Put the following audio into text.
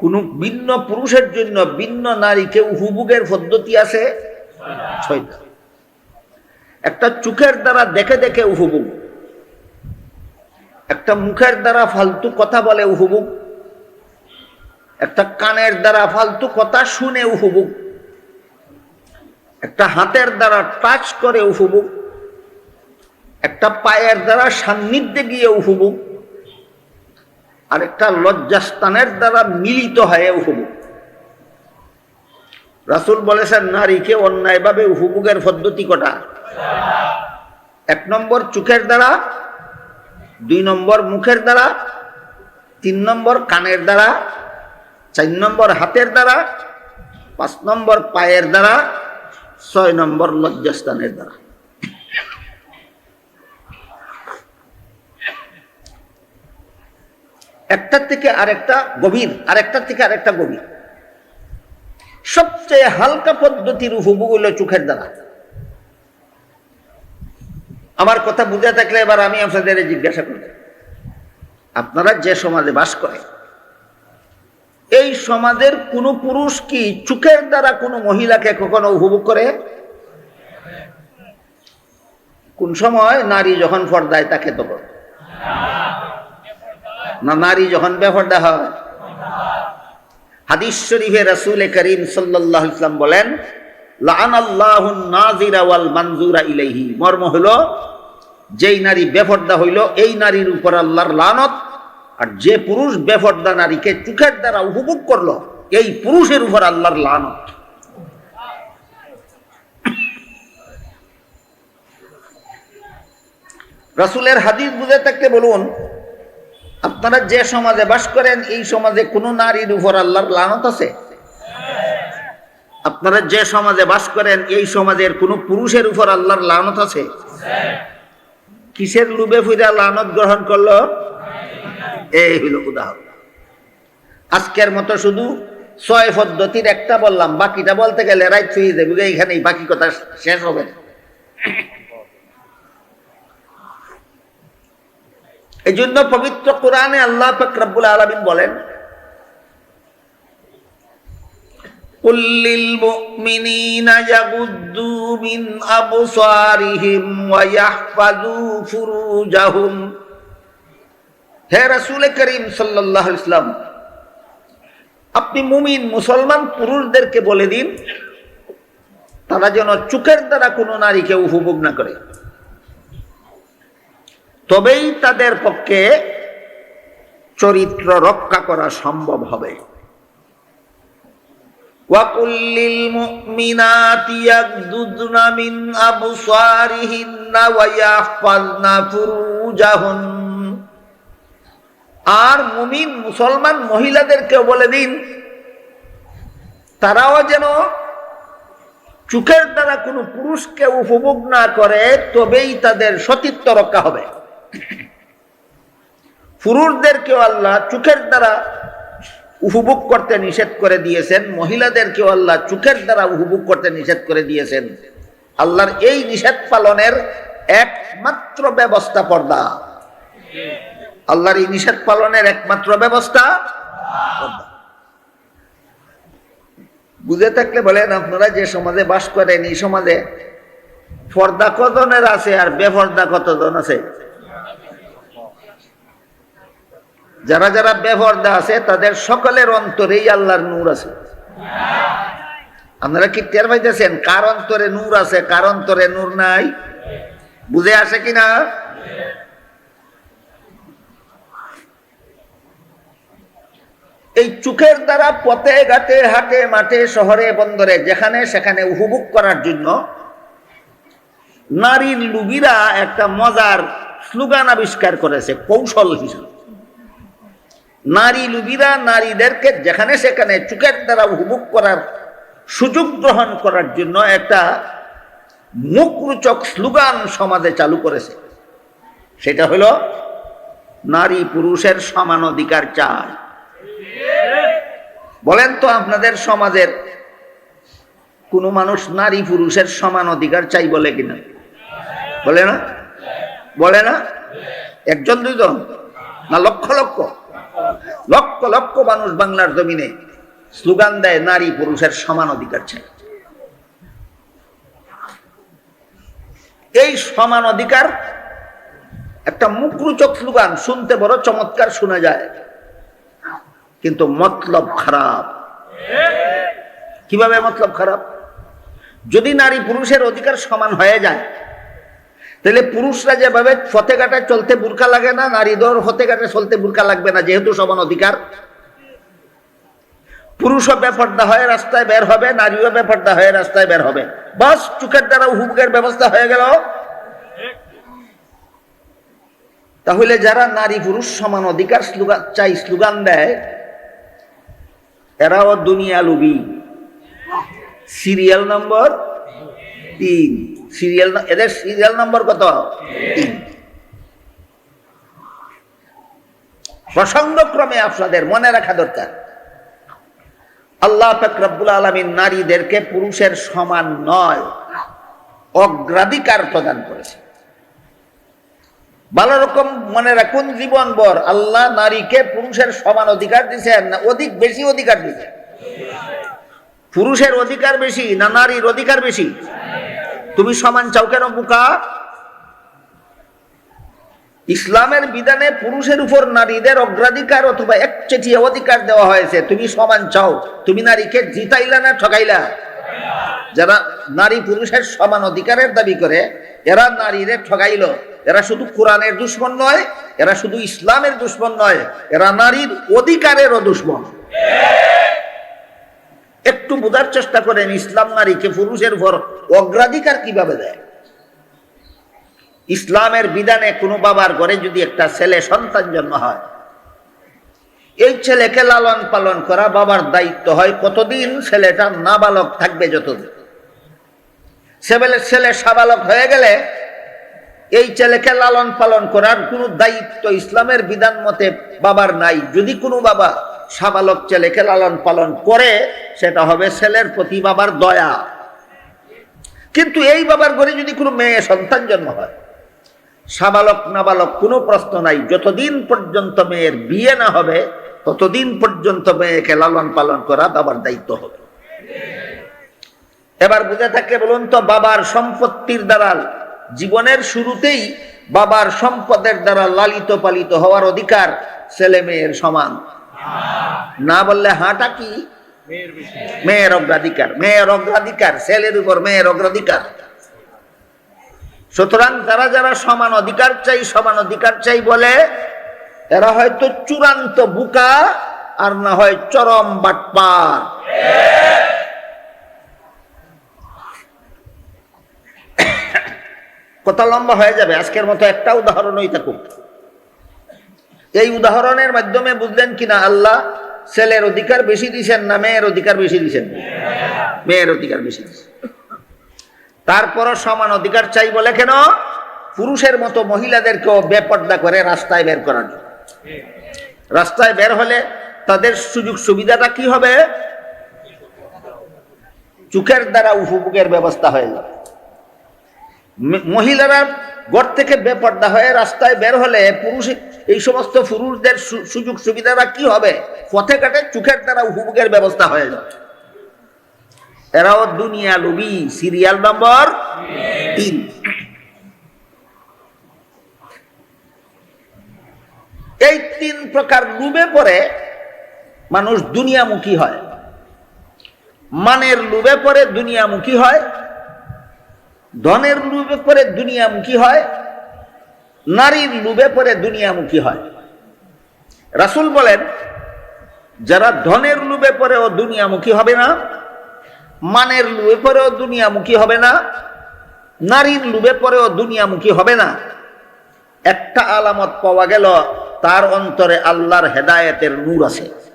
কোন ভিন্ন পুরুষের জন্য ভিন্ন নারীকে উপভোগের পদ্ধতি আছে? ছয়টা। একটা চোখের দ্বারা দেখে দেখে উপভোগ একটা মুখের দ্বারা ফালতু কথা বলে উপভোগ একটা কানের দ্বারা ফালতু কথা শুনে উপভোগ একটা হাতের দ্বারা টাচ করে উপভোগ একটা পায়ের দ্বারা সান্নিধ্যে গিয়ে উপভোগ আর একটা লজ্জাস্থানের দ্বারা মিলিত হয়ে উপভোগ রাসুল বলেছেন, নারীকে অন্যায়ভাবে উপভোগের পদ্ধতি কটা? এক নম্বর চোখের দ্বারা, দুই নম্বর মুখের দ্বারা, তিন নম্বর কানের দ্বারা, চার নম্বর হাতের দ্বারা, পাঁচ নম্বর পায়ের দ্বারা, ছয় নম্বর লজ্জাস্থানের দ্বারা। একটার থেকে আরেকটা গভীর, আরেকটার থেকে আরেকটা গভীর। সবচেয়ে হালকা পদ্ধতির উপভোগ হইল চোখের দ্বারা। আমার কথা বুঝে থাকলে এবার আমি আপনাদের জিজ্ঞাসা করি। আপনারা যে সমাজে বাস করে এই সমাজের কোন পুরুষ কি চোখের দ্বারা কোনো মহিলাকে কখনো উপভোগ করে? কোন সময় নারী যখন পর্দায় তাকে তখন না নারী যখন বেফর্দা হয়। হাদিস শরীফে রাসূল করিম সাল্লাল্লাহু আলাইহি ওয়াসাল্লাম বলেন ইলাইহি। মর্ম হলো, যেই নারী বেফর্দা হইল, এই নারীর উপর আল্লাহর লানত, আর যে পুরুষ বেফর্দা নারীকে চোখের দ্বারা উপভোগ করল, এই পুরুষের উপর আল্লাহর লানত। রাসূলের হাদিস বুঝে থাকতে বলুন আপনারা যে সমাজে বাস করেন, এই সমাজে কোন নারীর উপর আল্লাহর লানত আছে? আপনারা যে সমাজে বাস করেন, এই সমাজের কোন পুরুষের উপর আল্লাহর লানত আছে? কিসের লুবে ফুইরা লানত গ্রহণ করল? এই হইল উদাহরণ। আজকের মতো শুধু ছয় পদ্ধতির একটা বললাম, বাকিটা বলতে গেলে রাইট থুই দেবে এইখানেই বাকি কথা শেষ হবে না। এই জন্য পবিত্র কোরআনে আল্লাহ ফকরাবুল আলমিন বলেন قل للمؤمنين يغضوا من أبصارهم ويحفظوا فروجهم হে রাসূল করিম সাল্লাল্লাহু আলাইহি ইসলাম আপনি মুমিন মুসলমান পুরুষদেরকে বলে দিন তারা যেন চোখের দ্বারা কোনো নারীকে উপভোগ না করে তবেই তাদের পক্ষে চরিত্র রক্ষা করা সম্ভব হবে। ওয়া আর মুমিন মুসলমান মহিলাদেরকে বলে দিন, তারাও যেন চোখের দ্বারা কোনো পুরুষকে উপভোগ না করে, তবেই তাদের সতীত্ব রক্ষা হবে। পুরুষদেরকেও আল্লাহ চোখের দ্বারা উপভোগ করতে নিষেধ করে দিয়েছেন, মহিলাদেরকেও আল্লাহ চোখের দ্বারা উপভোগ করতে নিষেধ করে দিয়েছেন। আল্লাহর এই নিষেধ পালনের একমাত্র ব্যবস্থা পর্দা। আল্লাহর এই নিষেধ পালনের একমাত্র ব্যবস্থা বুঝে থাকলে বলেন আপনারা যে সমাজে বাস করেন, এই সমাজে পর্দা কতজনের আছে আর বেপর্দা কতজন আছে? যারা যারা বেপর্দা আছে, তাদের সকলের অন্তরেই আল্লাহর নূর আছে। আপনারা কি টের পাইতেছেন? কার অন্তরে নূর আছে, কার অন্তরে নূর নাই? বুঝে আসে কিনা? এই চোখের দ্বারা পথে, ঘাটে, হাটে, মাঠে, শহরে, বন্দরে, যেখানে সেখানে উপভোগ করার জন্য নারীর লুগিরা একটা মজার স্লোগান আবিষ্কার করেছে, কৌশল হিসেবে। নারী লুবিরা নারীদেরকে যেখানে সেখানে চোখের দ্বারা উপভোগ করার সুযোগ গ্রহণ করার জন্য একটা মুখরোচক স্লোগান সমাজে চালু করেছে। সেটা হলো, নারী পুরুষের সমান অধিকার চায় বলেন তো আপনাদের সমাজের কোন মানুষ নারী পুরুষের সমান অধিকার চাই বলে কিনা? বলে না? বলে না? একজন দুইজন? না, লক্ষ লক্ষ? লক্ষ লক্ষ মানুষ বাংলার জমিনে স্লোগান দেয়, নারী পুরুষের সমান অধিকার চাই। এই সমান অধিকার একটা মুখরুচক স্লোগান, শুনতে বড় চমৎকার শোনা যায়। কিন্তু মতলব খারাপ। কীভাবে মতলব খারাপ? যদি নারী পুরুষের অধিকার সমান হয়ে যায় তাহলে পুরুষরা যেভাবে ফতে কাটায় চলতে বুরকা লাগে না নারীদের হতে কাটে চলতে বুরকা লাগবে না, যেহেতু সমান অধিকার। পুরুষও বেপর্দা হয়ে রাস্তায় বের হবে, নারীও বেপর্দা হয়ে রাস্তায় বের হবে। বাস, চুকের দ্বারা হুবকের ব্যবস্থা হয়ে গেল। তাহলে যারা নারী পুরুষ সমান অধিকার স্লোগান চাই স্লোগান দেয়, এরাও দুনিয়া লুবি। সিরিয়াল নম্বর তিন। সিরিয়াল এদের সিরিয়াল নম্বর কত? প্রসঙ্গক্রমে আপনাদের মনে রাখা দরকার। আল্লাহ ফকরাবুল আলমিন নারীদেরকে পুরুষের সমান নয়, অগ্রাধিকার প্রদান করেছে ভালো রকম মনে রাখুন জীবন বর আল্লাহ নারীকে পুরুষের সমান অধিকার দিচ্ছেন না অধিক বেশি অধিকার দিচ্ছে পুরুষের অধিকার বেশি না নারীর অধিকার বেশি? তুমি সমান চাও কেন, বুকা? ইসলামের বিধানে পুরুষের উপর নারীদের অগ্রাধিকার অথবা একচেটিয়া অধিকার দেওয়া হয়েছে। তুমি সমান চাও। তুমি নারীকে জিতাইলা না ঠকাইলা? যারা নারী পুরুষের সমান অধিকারের দাবি করে, এরা নারীরে ঠগাইল এরা শুধু কোরআনের দুশ্মন নয়, এরা শুধু ইসলামের দুশ্মন নয়, এরা নারীর অধিকারেরও দুশ্মন। একটু বোঝার চেষ্টা করেন, ইসলাম নারীকে পুরুষের উপর অগ্রাধিকার কীভাবে দেয়? ইসলামের বিধানে কোনো বাবার ঘরে যদি একটা ছেলে সন্তান জন্ম হয়, এই ছেলেকে লালন পালন করা বাবার দায়িত্ব হয়, কতদিন ছেলেটা নাবালক থাকবে যতদিন? ছেলে ছেলে সাবালক হয়ে গেলে এই ছেলেকে লালন পালন করার কোনো দায়িত্ব ইসলামের বিধান মতে বাবার নাই। যদি কোনো বাবা সাবালক ছেলেকে লালন পালন করে, সেটা হবে ছেলের প্রতি বাবার দয়া। কিন্তু এই বাবার ঘরে যদি কোনো মেয়ে সন্তান জন্ম হয়, সাবালক নাবালক কোনো প্রশ্ন নাই। যতদিন পর্যন্ত মেয়ের বিয়ে না হবে, ততদিন পর্যন্ত মেয়েকে লালন পালন করা বাবার দায়িত্ব হবে। এবার বুঝে থাকলে বলুন তো, বাবার সম্পত্তির দ্বারা জীবনের শুরুতেই বাবার সম্পদের দ্বারা লালিত পালিত হওয়ার অধিকার ছেলে মেয়ের সমান। না বললে হাঁটা কি? মেয়ের অগ্রাধিকার মেয়ের অগ্রাধিকার, ছেলের উপর মেয়ের অগ্রাধিকার। সুতরাং যারা যারা সমান অধিকার চাই, সমান অধিকার চাই বলে, এরা হয়তো চূড়ান্ত বুকা, আর না হয় চরম বাটপার। কথা লম্বা হয়ে যাবে, আজকের মতো একটা উদাহরণই থাকুক। এই উদাহরণের মাধ্যমে বুঝলেন কিনা আল্লাহ ছেলের অধিকার বেশি দিছেন না মেয়ের অধিকার বেশি দিছেন? মেয়ের অধিকার বেশি দিছেন। তারপরও সমান অধিকার চাই বলে কেন? পুরুষের মতো মহিলাদেরকেও বেপর্দা করে রাস্তায় বের করার জন্য। রাস্তায় বের হলে তাদের সুযোগ সুবিধাটা কি হবে? চোখের দ্বারা উপভোগের ব্যবস্থা হয়ে যাবে। মহিলারা ঘর থেকে বেপর্দা হয়ে রাস্তায় বের হলে পুরুষ এই সমস্ত পুরুষদের সুযোগ সুবিধাটা কি হবে? পথে ঘাটে চোখের দ্বারা উপভোগের ব্যবস্থা হয়ে যাবে। এরাও দুনিয়া লুবি সিরিয়াল নম্বর তিন। এই তিন প্রকার লুবে পরে মানুষ দুনিয়ামুখী হয়। মানের লুবে পরে দুনিয়ামুখী হয়। ধনের লুবে পরে দুনিয়ামুখী হয়। নারীর লুবে পরে দুনিয়ামুখী হয়। রাসুল বলেন, যারা ধনের লুবে পরেও দুনিয়ামুখী হবে না, মানের লুবে পরেও দুনিয়ামুখী হবে না, নারীর লুবে পরেও দুনিয়ামুখী হবে না। একটা আলামত পাওয়া গেল, তার অন্তরে আল্লাহর হেদায়েতের নূর আছে।